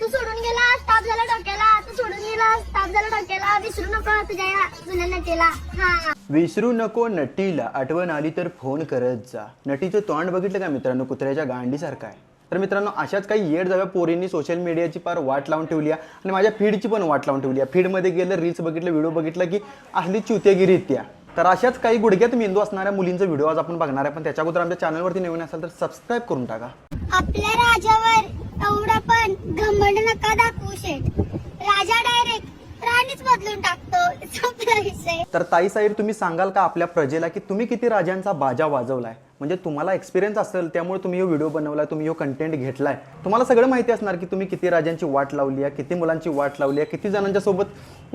तू सोडून गेला ताप झाला डोक्याला. तू सोडून गेला ताप झाला डोक्याला. विसरू नको तुझ्या या जुन्या नटेला. हा. विसरू नको नटीला. आठवण आली तर फोन करत जा. नटीचं तोंड बघितलं का मित्रांनो? कुत्र्याच्या गांडीसारखं आहे. तर मित्रांनो अशाच काही येड जाव्या पोरींनी सोशल मीडियाची फार वाट लावून ठेवली आहे. आणि माझ्या फीडची पण वाट लावून ठेवली आहे. फीडमध्ये गेलं रील्स बघितलं व्हिडिओ बघितलं की असली चुत्यागिरी त्या तर अशाच काही गुडघ्यात मेंदू असणाऱ्या मुलींचा व्हिडिओ आज आपण बघणार आहे. पण त्याच्या अगोदर आमच्या चॅनलवरती नवीन असाल तर सबस्क्राईब करून टाका. आपल्या राजावर एवढा पण घमंड नका दाखवू शेट राजा डायरेक्ट राणीच बदलून टाकतो संपला विषय तर ताई साहेब तुम्ही सांगाल का आपल्या प्रजेला की तुम्ही किती राजांचा बाजा वाजवलाय? म्हणजे तुम्हाला एक्सपिरियन्स असेल त्यामुळे तुम्ही हे व्हिडिओ बनवलाय तुम्ही हे कंटेंट घेतलाय. तुम्हाला सगळं माहिती असणार की तुम्ही किती राजांची वाट लावली आहे किती मुलांची वाट लावली आहे किती जणांच्या सोबत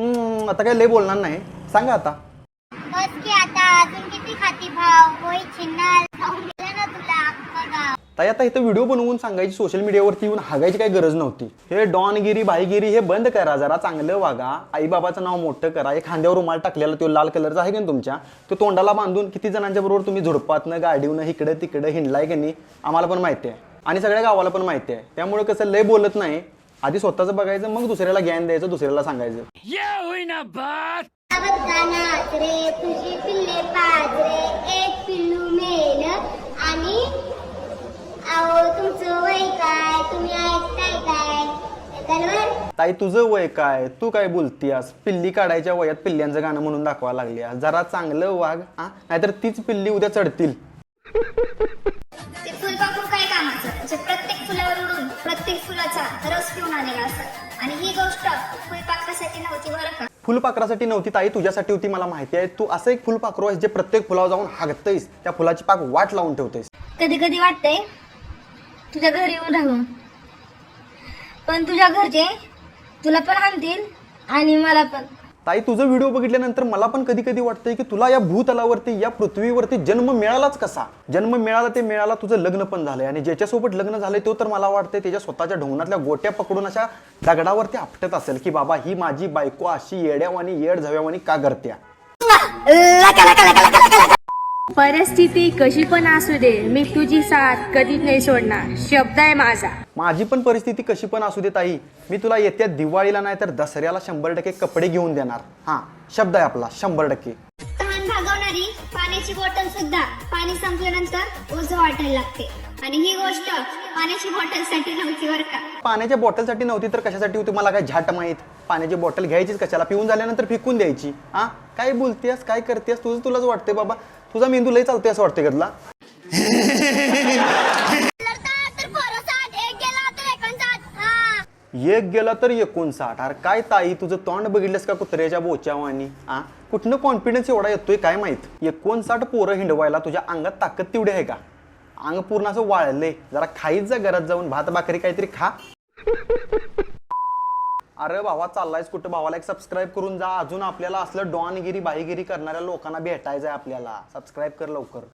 आता काय लय बोलणार नाही. सांगा आता. बस की आता अजून किती खाती भाव होय छिन्नल ताई आता इथं व्हिडिओ बनवून सांगायची सोशल मीडियावरती येऊन हागायची काही गरज नव्हती. हे डॉनगिरी बाईगिरी हे बंद करा जरा चांगलं वागा. आईबाबाचं नाव मोठं करा. एक खांद्यावर रुमाल टाकलेला तो लाल कलरचा आहे का तुमच्या? तो तोंडाला बांधून किती जणांच्या बरोबर तुम्ही झुडपातनं गाडीवनं इकडं तिकडं हिंडलाय की नाही आम्हाला पण माहिती आहे. आणि सगळ्या गावाला पण माहिती आहे. त्यामुळे कसं लय बोलत नाही. आधी स्वतःचं बघायचं मग दुसऱ्याला ज्ञान द्यायचं दुसऱ्याला सांगायचं. ताई तुझं वय काय? तू काय बोलतीयास? पिल्ली काढायच्या वयात पिल्ल्यांचं गाणं म्हणून दाखवा लागली जरा चांगलं वाग हा? नाहीतर तीच पिल्ली उद्या चढतील. ते फुलपाखरू काय कामाचं? म्हणजे प्रत्येक फुलावर उडून प्रत्येक फुलाचा रस पिऊन आलेला आणि ही गोष्ट फुलपाखरासाठी नव्हती बरं का? फुलपाखरासाठी नव्हती ताई. तुझ्यासाठी होती मला माहिती आहे. तू असं एक फुलपाखरू आहेस जे प्रत्येक फुलावर जाऊन हागतईस त्या फुलाची पाक वाट लावून ठेवतेस कधी कधी वाटतंय तुझ्या घरी येऊन राहून. पण तुझ्या घरचे तुला पण आणतील आणि मला पण. ताई तुझं व्हिडिओ बघितल्यानंतर मला पण कधी कधी वाटतंय की तुला या भूतलावरती या पृथ्वीवरती जन्म मिळालाच कसा? जन्म मिळाला ते मिळाला तुझं लग्न पण झालंय आणि ज्याच्यासोबत लग्न झालंय तो तर मला वाटतंय त्याच्या स्वतःच्या ढोंगणातल्या गोट्या पकडून अशा दगडावरती आपटत असेल की बाबा ही माझी बायको अशी येड्यावानी येड झव्यावानी का करत्या? परिस्थिती कशी पण असू दे मी तुझी साथ कधीच नाही सोडणार. शब्द आहे माझा. माझी पण परिस्थिती कशी पण असू दे ताई. मी तुला येत्या दिवाळीला नाही तर दसऱ्याला शंभर टक्के कपडे घेऊन देणार. हा शब्द आहे आपला शंभर टक्के. तहान भागवणारी पाण्याची बॉटल सुद्धा पाणी संपल्यानंतर ओझं वाटायला लागते. आणि ही गोष्ट पाण्याची बॉटलसाठी नव्हती बर का. पाण्याच्या बॉटलसाठी नव्हती तर कशासाठी? होती मला काय झाट माहीत? पाण्याची बॉटल घ्यायचीच कशाला? पिऊन झाल्यानंतर फेकून द्यायची. हा काय बोलतेस काय करतेस तुझं तुलाच वाटते बाबा. तुझा मेंदू लय चालतोय असं वाटते कदला एक गेला तर एकोणसाठ. एक गेला तर एकोणसाठ अरे काय ताई तुझं तोंड बघितलंस का कुत्र्याच्या बोच्यावानी? आ? कुठनं कॉन्फिडन्स एवढा येतोय काय माहीत? एकोणसाठ पोरं हिंडवायला तुझ्या अंगात ताकद तेवढी आहे का? अंग पूर्ण असं वाळलंय जरा खाईत जा घरात जाऊन. भात भाकरी काहीतरी खा. अरे भावा चाललायस कुठं? भावाला एक सबस्क्राईब करून जा. अजून आपल्याला असलं डॉनगिरी बाईगिरी करणाऱ्या लोकांना भेटायचं आहे आपल्याला. सबस्क्राईब कर लवकर.